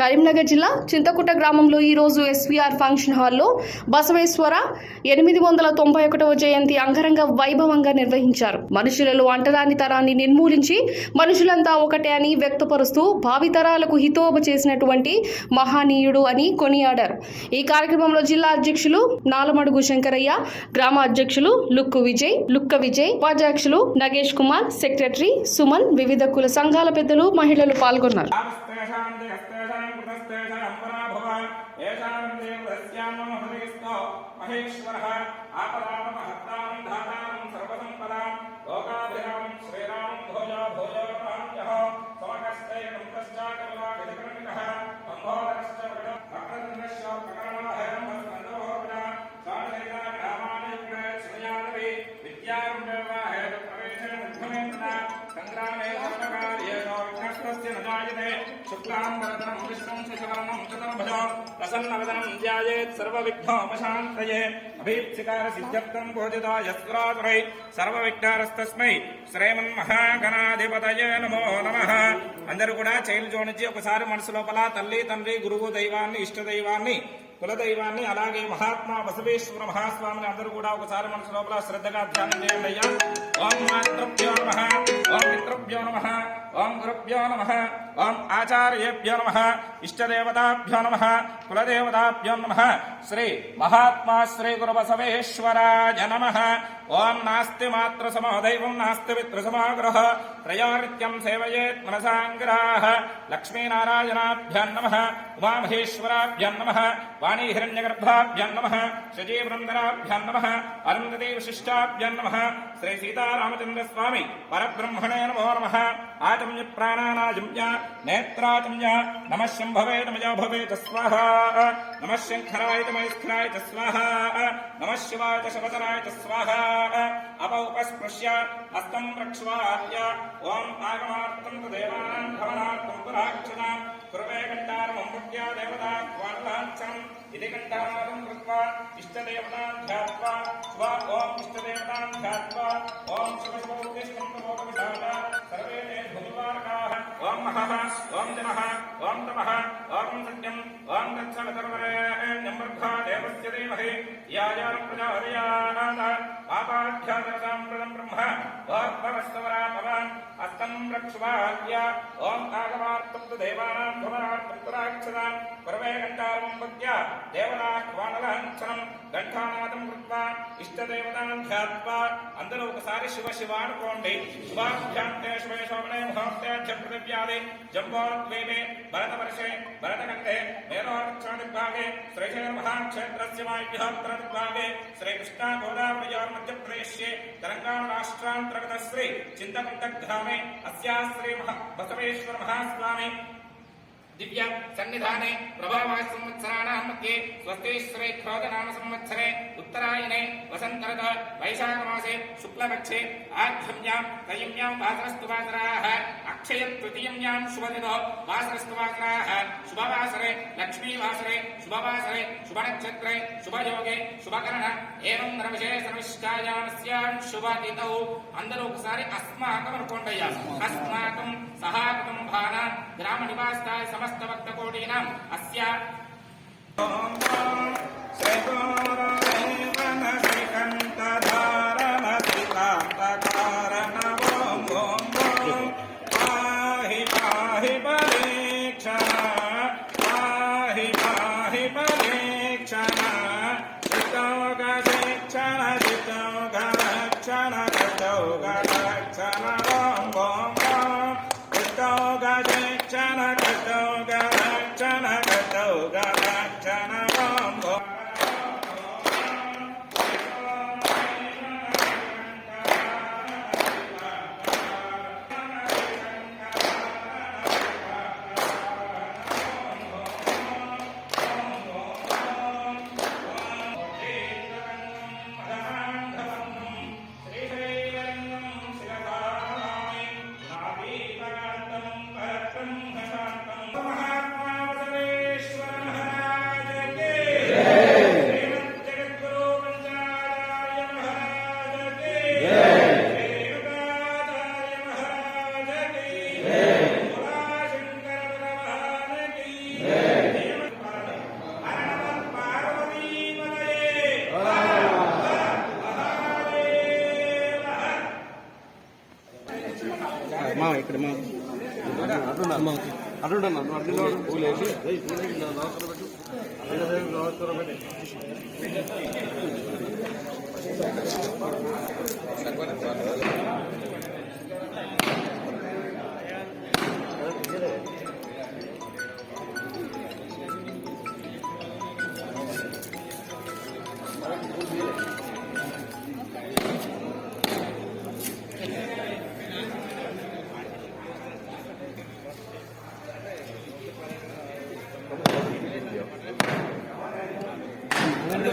కరీంనగర్ జిల్లా చింతకుట్ట గ్రామంలో ఈరోజు ఎస్వీఆర్ ఫంక్షన్ హాల్లో బసవేశ్వర ఎనిమిది వందల తొంభై ఒకటవ జయంతి అంగరంగ వైభవంగా నిర్వహించారు. మనుషులలో అంటరాని తరాన్ని నిర్మూలించి మనుషులంతా ఒకటే అని వ్యక్తపరుస్తూ భావితరాలకు హితోబ చేసినటువంటి మహానీయుడు అని కొనియాడారు. ఈ కార్యక్రమంలో జిల్లా అధ్యక్షులు నాలమడుగు శంకరయ్య గ్రామ అధ్యక్షులు లుక్కు విజయ్ లుక్క విజయ్ ఉపాధ్యక్షులు నగేష్ కుమార్ సెక్రటరీ సుమన్ వివిధ కుల సంఘాల పెద్దలు మహిళలు పాల్గొన్నారు. మహేశ్వర ఆపదా ప్రసన్నవదనం ధ్యాయేత్ సర్వవిఘ్నోపశాంతయే అభీప్సికార సిద్ధ్యర్థం భోజితాయ స్వరాసురై సర్వవిఘ్నారస్తస్మై శ్రేమన్మహాగణాధిపతయే నమో నమ అందరూ కూడా చైల్డ్ జోన్ నుంచి ఒకసారి మనసు లోపల తల్లి తండ్రి గురువు దైవాన్ని ఇష్ట దైవాన్ని కులదైవాన్ని అలాగే మహాత్మా బసవేశ్వర మహాస్వామిని అందరూ కూడా ఒకసారి మనసు లోపల శ్రద్ధగా ధ్యానం చేయండి అయ్యా. ఓం మాతృభ్యో నమ. ఓం పితృభ్యో నమ. ఓం గురుభ్యో నమ ఓం ఆచార్యేభ్యో నమ ఇష్టదేవతాభ్యో నమ కులదేవతాభ్యో నమ శ్రీ మహాత్మా శ్రీ గురు బసవేశ్వరాయ నమ ఓం నాస్తి మాతృ సమోదైవం నాస్తి పితృ సమాగ్రహ త్రయానిత్యం సేవయేత్ మనసాంగ్రాహ లక్ష్మీనారాయణాభ్యాం నమ ఉమామహేశ్వరాభ్యాం నమ వాణీ హిరణ్యగర్భాభ్యాం నమ శచీవృందరాభ్యాం నమ అరుంధతీ విశిష్టాభ్యాం నమ శ్రీ సీతారామచంద్ర స్వామి పరబ్రహ్మణే నమో నమ. ఆచమ్య ప్రాణానాజమ్య నేత్రాచమ్య నమ శంభవే నమజో భవే తస్వాహ నమ శంఖరాయ చ తస్వాహ నమ శివాయ శవతరాయ తస్వాహ అప ఉపస్పృశ్య హస్తం రక్ష్వార్య ఓం ఆగమార్థం దేవానాం భవనార్థం పురాక్షణాం. కురువే కంఠారమం పుట్యా దేవతా క్వాట్లాంఛనం ఇది కంఠానాదం కృత్వా ఇష్టదేవతాం ధ్యాత్వా. స్వ ఓం ఇష్టదేవతాం ధ్యాత్వా. ఓం శివశివోద్దిష్టం తమోపవిషాద సర్వే తే భూమివారకాః. ఓం మహః ఓం జనః ఓం తమః ఓం సత్యం ఓం గచ్చవతర్వరేణ్యం వర్ధా దేవస్య ధీమహి. యాజానం పాపాధ్యాదరసాం ప్రదం బ్రహ్మ. వాగ్భవస్తవరా భవాన్ హస్తం రక్ష్వాద్య ఓం ఆగమార్థం తు దేవానాం భవనార్థం పురాక్షదాం పరమే గంటారం భక్త్య దేవతాహ్వానలాంఛనం ఘంటానాదం కృత్వా. ఇష్టదేవతాం ధ్యాత్వా. అందరూ ఒకసారి శివ శివ అనుకోండి శుభాభ్యాంతే శుభే శోభనే ముహూర్తే పృథివ్యాది జంబోద్వీపే భరతవర్షే భరతకంఠే మేరోక్షణదిగ్భాగే శ్రీశైల మహాక్షేత్రస్య వాయువ్యోత్తరదిగ్భాగే శ్రీకృష్ణ గోదావరియోర్ మధ్యప్రదేశ్యే తెలంగాణ రాష్ట్రాంతర్గత శ్రీ చింతకుంటగ్రామే. స్వామి అస్యాశ్రీ మహా బసవేశ్వర మహాస్వామి. దివ్య సన్నిధానే ప్రభావ సంవత్సరాణాం మధ్యే స్వస్తి శ్రీ క్రోధనామ సంవత్సరే ఉత్తరాయణే వసంతరద వైశాఖ మాసే శుక్లపక్షే ఆధ్వర్యాం కయిమ్యాం వాసరస్తు వాసరాः అక్షయ తృతీయమ్యాం శుభదినో వాసరస్తు వాసరాः శుభవాసరే లక్ష్మీవాసరే శుభవాసరే శుభనక్షత్రే శుభయోగే శుభకరణ ఏవం నరవిశేష నిష్కాయాస్యాం శుభదినౌ అందరూ ఒకసారి అస్మాకం అనుకోండి అయ్యా అస్మాకం సహాకం భాన గ్రామ నివాసాయ సమస్త భక్త కోటీనాం అస్య. పాహి పాహి పరీక్షణ పాహి పాహి పరీక్షణ నమస్కారం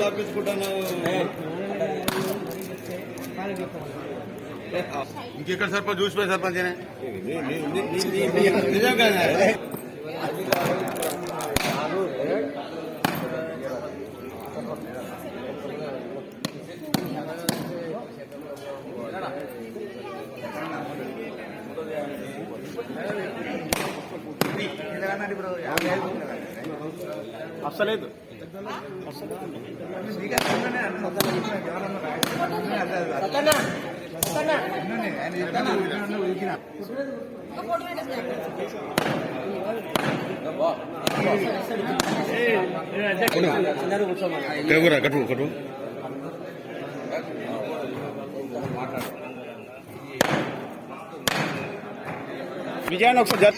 తప్పించుకుంటాను ఇంకెక్కడ సర్పంచ్? చూసిపోయి సర్పంచ్ నిజం కదా అస్సలేదు. కేగురా కట్టు కట్టు విజయాన్ని ఒకసారి.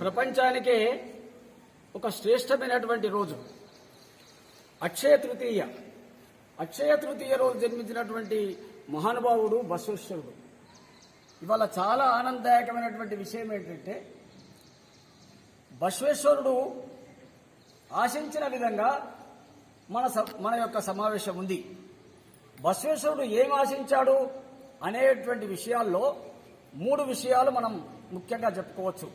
ప్రపంచానికే ఒక శ్రేష్టమైనటువంటి రోజు. అక్షయ తృతీయ. అక్షయ తృతీయ రోజు జన్మించినటువంటి మహానుభావుడు బసవేశ్వరుడు. ఇవాళ చాలా ఆనందదాయకమైనటువంటి విషయం ఏంటంటే బసవేశ్వరుడు ఆశించిన విధంగా మన స- మన యొక్క సమావేశం ఉంది. బసవేశ్వరుడు ఏం ఆశించాడు అనేటువంటి విషయాల్లో మూడు విషయాలు మనం ముఖ్యంగా చెప్పుకోవచ్చు.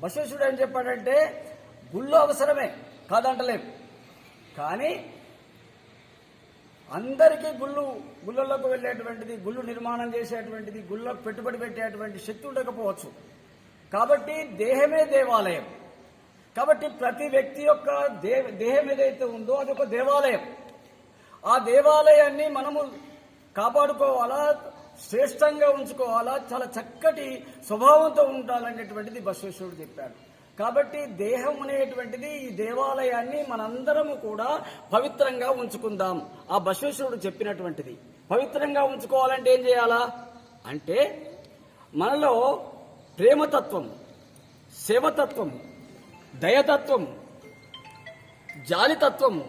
బసవేశ్వరుడు ఏం చెప్పాడంటే గుళ్ళు అవసరమే కాదంటలేం. కానీ అందరికీ గుళ్ళు గుళ్ళలోకి వెళ్ళేటువంటిది గుళ్ళు నిర్మాణం చేసేటువంటిది గుళ్ళకు పెట్టుబడి పెట్టేటువంటి శక్తి ఉండకపోవచ్చు. కాబట్టి దేహమే దేవాలయం. కాబట్టి ప్రతి వ్యక్తి యొక్క దే దేహం ఏదైతే ఉందో అది ఒక దేవాలయం. ఆ దేవాలయాన్ని మనము కాపాడుకోవాలా? శ్రేష్టంగా ఉంచుకోవాలా? చాలా చక్కటి స్వభావంతో ఉండాలనేటువంటిది బసవేశ్వరుడు చెప్పాడు. కాబట్టి దేహం అనేటువంటిది ఈ దేవాలయాన్ని మనందరము కూడా పవిత్రంగా ఉంచుకుందాం. ఆ బసవేశ్వరుడు చెప్పినటువంటిది. పవిత్రంగా ఉంచుకోవాలంటే ఏం చేయాలా? అంటే మనలో ప్రేమతత్వం సేవతత్వం దయతత్వం జాలితత్వము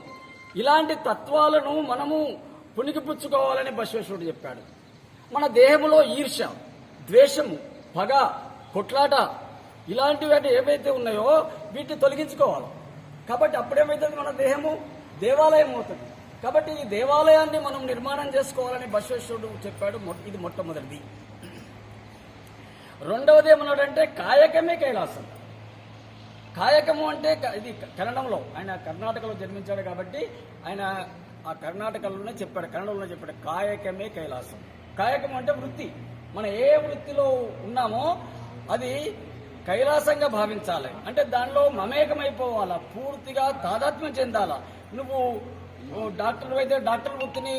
ఇలాంటి తత్వాలను మనము పుణికిపుచ్చుకోవాలని బసవేశ్వరుడు చెప్పాడు. మన దేహంలో ఈర్ష ద్వేషము పగ కొట్లాట ఇలాంటివి ఏవైతే ఉన్నాయో వీటిని తొలగించుకోవాలి. కాబట్టి అప్పుడేమవుతుంది మన దేహము దేవాలయం అవుతుంది. కాబట్టి ఈ దేవాలయాన్ని మనం నిర్మాణం చేసుకోవాలని బసవేశ్వరుడు చెప్పాడు మొ- ఇది మొట్టమొదటిది. రెండవది ఏమన్నాడంటే కాయకమే కైలాసం. కాయకము అంటే ఇది కన్నడంలో ఆయన కర్ణాటకలో జన్మించాడు కాబట్టి ఆయన ఆ కర్ణాటకలోనే చెప్పాడు కన్నడంలో చెప్పాడు కాయకమే కైలాసం. కాయకం అంటే వృత్తి. మనం ఏ వృత్తిలో ఉన్నామో అది కైలాసంగా భావించాలి. అంటే దానిలో మమేకమైపోవాలా పూర్తిగా తాదాత్మ్యం చెందాలా. నువ్వు డాక్టర్ అయితే డాక్టర్ వృత్తిని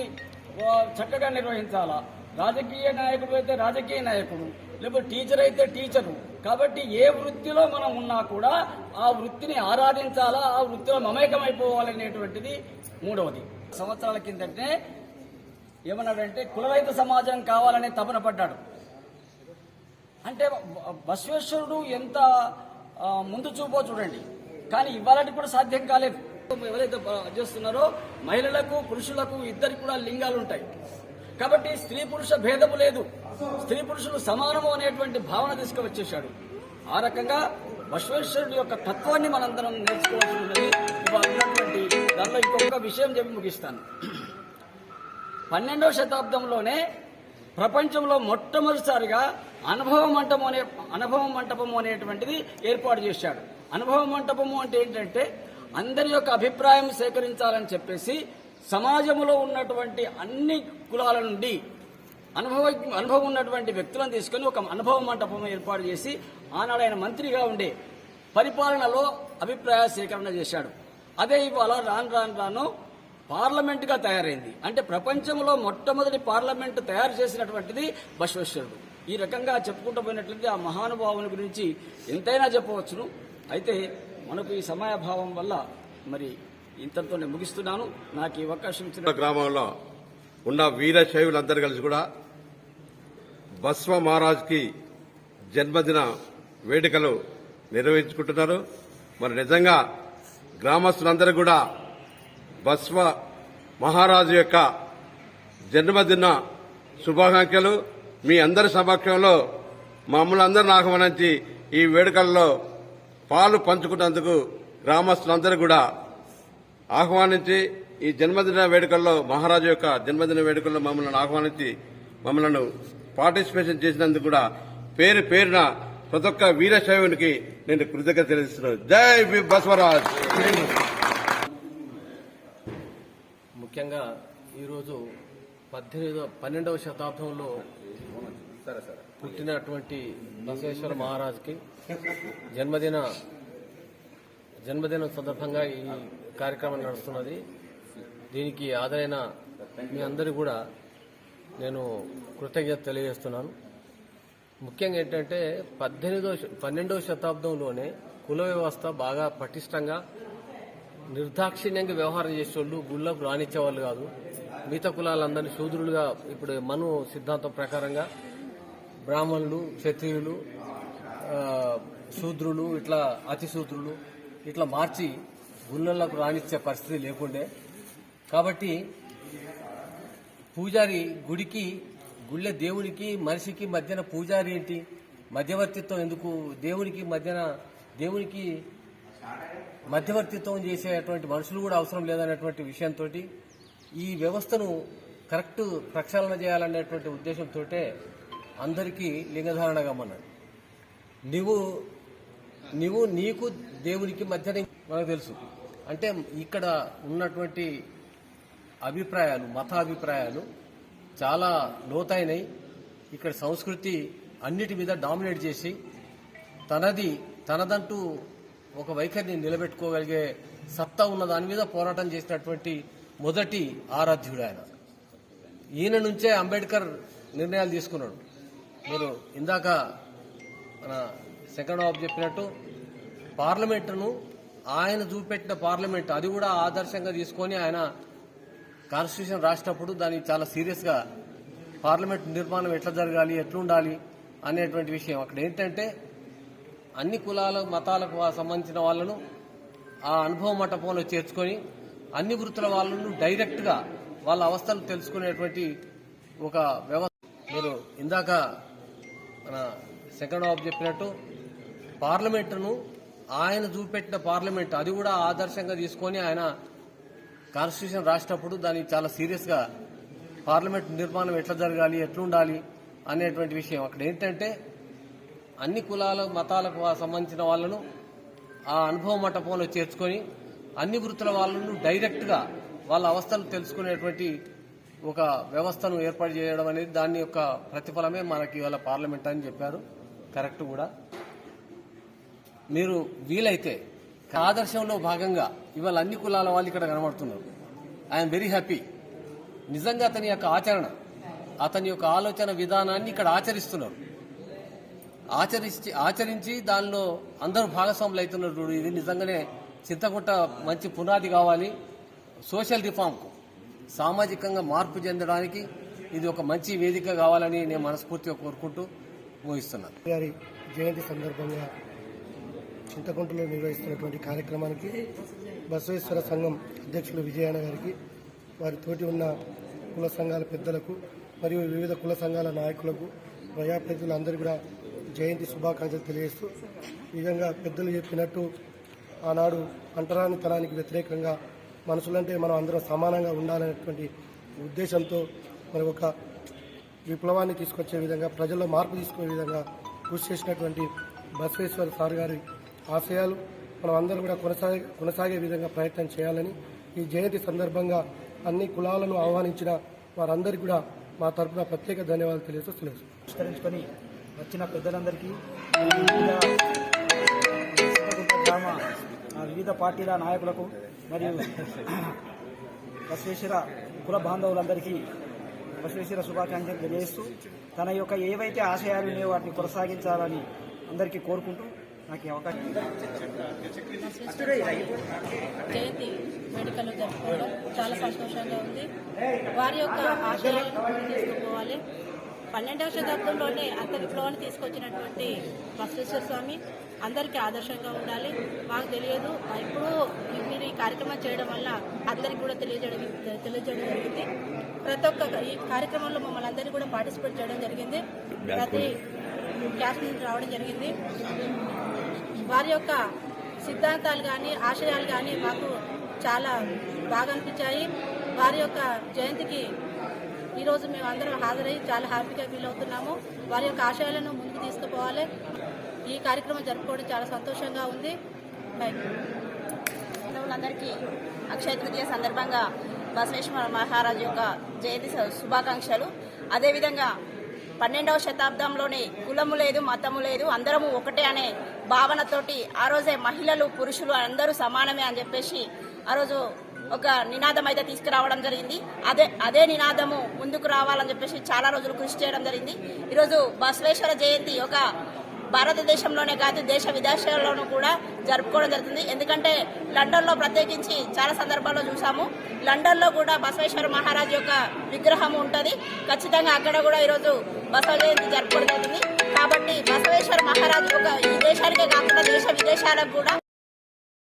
చక్కగా నిర్వహించాలా. రాజకీయ నాయకుడు అయితే రాజకీయ నాయకుడు లేకపోతే టీచర్ అయితే టీచరు. కాబట్టి ఏ వృత్తిలో మనం ఉన్నా కూడా ఆ వృత్తిని ఆరాధించాలా ఆ వృత్తిలో మమేకమైపోవాలనేటువంటిది మూడవది. సంవత్సరాల కిందటనే ఏమన్నాడంటే కులరైత సమాజం కావాలనే తపన పడ్డాడు. అంటే బసవేశ్వరుడు ఎంత ముందు చూపో చూడండి. కానీ ఇవాళకి కూడా సాధ్యం కాలేదు. ఎవరైతే చేస్తున్నారో మహిళలకు పురుషులకు ఇద్దరికి కూడా లింగాలు ఉంటాయి. కాబట్టి స్త్రీ పురుష భేదము లేదు. స్త్రీ పురుషులు సమానము అనేటువంటి భావన తీసుకువచ్చేశాడు ఆ రకంగా బసవేశ్వరుడు యొక్క తత్వాన్ని మనందరం నేర్చుకోవాల్సి ఉన్నది దానిలో ఇంకొక విషయం చెప్పి ముగిస్తాను. పన్నెండవ శతాబ్దంలోనే ప్రపంచంలో మొట్టమొదటిసారిగా అనుభవ మంటపం అనే అనుభవ మంటపం అనేటువంటిది ఏర్పాటు చేశాడు. అనుభవ మంటపము అంటే ఏంటంటే అందరి యొక్క అభిప్రాయం సేకరించాలని చెప్పేసి సమాజంలో ఉన్నటువంటి అన్ని కులాల నుండి అనుభవ అనుభవం ఉన్నటువంటి వ్యక్తులను తీసుకొని ఒక అనుభవ మంటపం ఏర్పాటు చేసి ఆనాడు ఆయన మంత్రిగా ఉండే పరిపాలనలో అభిప్రాయ సేకరణ చేశాడు. అదే ఇవాళ రాను రాను రాను పార్లమెంటుగా తయారైంది. అంటే ప్రపంచంలో మొట్టమొదటి పార్లమెంటు తయారు చేసినటువంటిది బసవేశ్వరుడు. ఈ రకంగా చెప్పుకుంటూ పోయినట్లయితే ఆ మహానుభావుని గురించి ఎంతైనా చెప్పవచ్చును. అయితే మనకు ఈ సమయాభావం వల్ల మరి ఇంతతోనే ముగిస్తున్నాను. నాకు ఈ అవకాశం ఇచ్చిన గ్రామంలో ఉన్న వీర శైవులందరూ కలిసి కూడా బస్వ మహారాజ్కి జన్మదిన వేడుకలు నిర్వహించుకుంటున్నారు. మరి నిజంగా గ్రామస్తులందరూ కూడా బస్వ మహారాజు యొక్క జన్మదిన శుభాకాంక్షలు. మీ అందరి సమక్షంలో మమ్మల్ని అందరిని ఆహ్వానించి ఈ వేడుకల్లో పాలు పంచుకున్నందుకు గ్రామస్తులందరూ కూడా ఆహ్వానించి ఈ జన్మదిన వేడుకల్లో మహారాజు యొక్క జన్మదిన వేడుకల్లో మమ్మల్ని ఆహ్వానించి మమ్మల్ని పార్టిసిపేషన్ చేసినందుకు కూడా పేరు పేరున ప్రతి ఒక్క వీరశైవునికి నేను కృతజ్ఞత తెలుస్తున్నాను. జై వి బసవరాజ్! ముఖ్యంగా ఈరోజు పద్దెనిమిదో పన్నెండవ శతాబ్దంలో పుట్టినటువంటి బసవేశ్వర మహారాజుకి జన్మదిన జన్మదినం సందర్భంగా ఈ కార్యక్రమం నడుస్తున్నది. దీనికి ఆదరైన మీ అందరూ కూడా నేను కృతజ్ఞత తెలియజేస్తున్నాను. ముఖ్యంగా ఏంటంటే పద్దెనిమిదో పన్నెండవ శతాబ్దంలోనే కుల వ్యవస్థ బాగా పటిష్టంగా నిర్దాక్షిణ్యంగా వ్యవహారం చేసేవాళ్ళు గుళ్ళకు రానిచ్చేవాళ్ళు కాదు. మిగతా కులాలందరినీ శూద్రులుగా ఇప్పుడు మను సిద్ధాంతం ప్రకారంగా బ్రాహ్మణులు క్షత్రియులు శూద్రులు ఇట్లా అతి శూద్రులు ఇట్లా మార్చి గుళ్ళలకు రానిచ్చే పరిస్థితి లేకుండే. కాబట్టి పూజారి గుడికి గుళ్ళె దేవునికి మనిషికి మధ్యన పూజారి ఏంటి? మధ్యవర్తిత్వం ఎందుకు? దేవునికి మధ్యన దేవునికి మధ్యవర్తిత్వం చేసేటువంటి మనుషులు కూడా అవసరం లేదనేటువంటి విషయంతో ఈ వ్యవస్థను కరెక్ట్ ప్రక్షాళన చేయాలనేటువంటి ఉద్దేశంతో అందరికీ లింగధారణగా మన్నాడు నీవు నీవు నీకు దేవునికి మధ్యన మనకు తెలుసు. అంటే ఇక్కడ ఉన్నటువంటి అభిప్రాయాలు మత అభిప్రాయాలు చాలా లోతైనవి ఇక్కడ సంస్కృతి అన్నిటి మీద డామినేట్ చేసి తనది తనదంటూ ఒక వైఖరిని నిలబెట్టుకోగలిగే సత్తా ఉన్న దాని మీద పోరాటం చేసినటువంటి మొదటి ఆరాధ్యుడు ఆయన. ఈయన నుంచే అంబేద్కర్ నిర్ణయాలు తీసుకున్నాడు. మీరు ఇందాక మన సెకండ్ హాఫ్ చెప్పినట్టు పార్లమెంటును ఆయన చూపెట్టిన పార్లమెంట్ అది కూడా ఆదర్శంగా తీసుకొని ఆయన కాన్స్టిట్యూషన్ రాసినప్పుడు దాన్ని చాలా సీరియస్గా పార్లమెంట్ నిర్మాణం ఎట్లా జరగాలి ఎట్లుండాలి అనేటువంటి విషయం. అక్కడ ఏంటంటే అన్ని కులాల మతాలకు సంబంధించిన వాళ్ళను ఆ అనుభవ మంటపంలో చేర్చుకొని అన్ని వృత్తుల వాళ్ళను డైరెక్ట్గా వాళ్ళ అవస్థలు తెలుసుకునేటువంటి ఒక వ్యవస్థ మీరు ఇందాక మన సెకండ్ చెప్పినట్టు పార్లమెంటును ఆయన చూపెట్టిన పార్లమెంట్ అది కూడా ఆదర్శంగా తీసుకొని ఆయన కాన్స్టిట్యూషన్ రాసినప్పుడు దాన్ని చాలా సీరియస్గా పార్లమెంట్ నిర్మాణం ఎట్లా జరగాలి ఎట్లుండాలి అనేటువంటి విషయం. అక్కడ ఏంటంటే అన్ని కులాల మతాలకు సంబంధించిన వాళ్ళను ఆ అనుభవ మంటపంలో చేర్చుకొని అన్ని వృత్తుల వాళ్ళను డైరెక్ట్గా వాళ్ళ అవస్థలు తెలుసుకునేటువంటి ఒక వ్యవస్థను ఏర్పాటు చేయడం అనేది దాని యొక్క ప్రతిఫలమే మనకి ఇవాళ పార్లమెంట్ అని చెప్పారు. కరెక్ట్ కూడా. మీరు వీలైతే ఆదర్శంలో భాగంగా ఇవాళ అన్ని కులాల వాళ్ళు ఇక్కడ కనబడుతున్నారు. ఐఎమ్ వెరీ హ్యాపీ నిజంగా అతని యొక్క ఆచరణ అతని యొక్క ఆలోచన విధానాన్ని ఇక్కడ ఆచరిస్తున్నారు. ఆచరించి ఆచరించి దానిలో అందరూ భాగస్వాములు అవుతున్నారు ఇది నిజంగానే చింతకుంట మంచి పునాది కావాలి. సోషల్ రిఫార్మ్కు సామాజికంగా మార్పు చెందడానికి ఇది ఒక మంచి వేదిక కావాలని నేను మనస్ఫూర్తిగా కోరుకుంటూ ఊహిస్తున్నాను గారి జయంతి సందర్భంగా చింతకుంటలో నిర్వహిస్తున్నటువంటి కార్యక్రమానికి బసవేశ్వర సంఘం అధ్యక్షులు విజయన్న గారికి వారి తోటి ఉన్న కుల సంఘాల పెద్దలకు మరియు వివిధ కుల సంఘాల నాయకులకు ప్రజాప్రతినిధులందరూ కూడా జయంతి శుభాకాంక్షలు తెలియజేస్తూ ఈ విధంగా పెద్దలు చెప్పినట్టు ఆనాడు అంటరానితనానికి వ్యతిరేకంగా మనుషులంటే మనం అందరం సమానంగా ఉండాలనేటువంటి ఉద్దేశంతో మరి ఒక విప్లవాన్ని తీసుకొచ్చే విధంగా ప్రజల్లో మార్పు తీసుకునే విధంగా కృషి చేసినటువంటి బసవేశ్వర సార్ గారి ఆశయాలు మనం అందరం కూడా కొనసాగే కొనసాగే విధంగా ప్రయత్నం చేయాలని ఈ జయంతి సందర్భంగా అన్ని కులాలను ఆహ్వానించిన వారందరికీ కూడా మా తరపున ప్రత్యేక ధన్యవాదాలు తెలియజేస్తూ తెలియజేస్తున్నాను. వచ్చిన పెద్దలందరికీ గ్రామ వివిధ పార్టీల నాయకులకు మరియు బసవేశ్వర కుల బాంధవులందరికీ బసవేశ్వర శుభాకాంక్షలు తెలియజేస్తూ తన యొక్క ఏవైతే ఆశయాలు ఉన్నాయో వాటిని కొనసాగించాలని అందరికీ కోరుకుంటూ నాకు అవకాశం జయంతి వేడుకలు జరుపుకోవడం చాలా సంతోషంగా ఉంది. వారి యొక్క ఆశయాలను తీసుకుపోవాలి పన్నెండవ శతాబ్దంలోనే అంత విప్లవాన్ని తీసుకొచ్చినటువంటి బసవేశ్వర స్వామి అందరికీ ఆదర్శంగా ఉండాలి. మాకు తెలియదు ఇప్పుడు మీరు ఈ కార్యక్రమం చేయడం వల్ల అందరికీ కూడా తెలియజేయడం తెలియజేయడం జరిగింది. ప్రతి ఒక్క ఈ కార్యక్రమంలో మమ్మల్ని అందరినీ కూడా పార్టిసిపేట్ చేయడం జరిగింది. ప్రతి క్లాస్ నుంచి రావడం జరిగింది. వారి యొక్క సిద్ధాంతాలు కానీ ఆశయాలు కానీ మాకు చాలా బాగా అనిపించాయి. వారి యొక్క జయంతికి ఈరోజు మేము అందరం హాజరై చాలా హ్యాపీగా ఫీల్ అవుతున్నాము. వారి యొక్క ఆశయాలను ముందుకు తీసుకుపోవాలి. ఈ కార్యక్రమం జరుపుకోవడం చాలా సంతోషంగా ఉంది. అందరికీ అక్షయ తృతీయ సందర్భంగా బసవేశ్వర మహారాజు యొక్క జయంతి శుభాకాంక్షలు. అదేవిధంగా పన్నెండవ శతాబ్దంలోనే కులము లేదు మతము లేదు అందరము ఒకటే అనే భావనతోటి ఆ రోజే మహిళలు పురుషులు అందరూ సమానమే అని చెప్పేసి ఆ రోజు ఒక నినాదం అయితే తీసుకురావడం జరిగింది. అదే అదే నినాదము ముందుకు రావాలని చెప్పేసి చాలా రోజులు కృషి చేయడం జరిగింది. ఈరోజు బసవేశ్వర జయంతి ఒక భారతదేశంలోనే కాదు దేశ విదేశాల్లోనూ కూడా జరుపుకోవడం జరుగుతుంది. ఎందుకంటే లండన్లో ప్రత్యేకించి చాలా సందర్భాల్లో చూసాము. లండన్లో కూడా బసవేశ్వర మహారాజ్ యొక్క విగ్రహం ఉంటుంది. ఖచ్చితంగా అక్కడ కూడా ఈరోజు బసవ జయంతి జరుపుకోవడం జరుగుతుంది. కాబట్టి బసవేశ్వర మహారాజు ఒక ఈ దేశానికే కాకుండా దేశ విదేశాలకు కూడా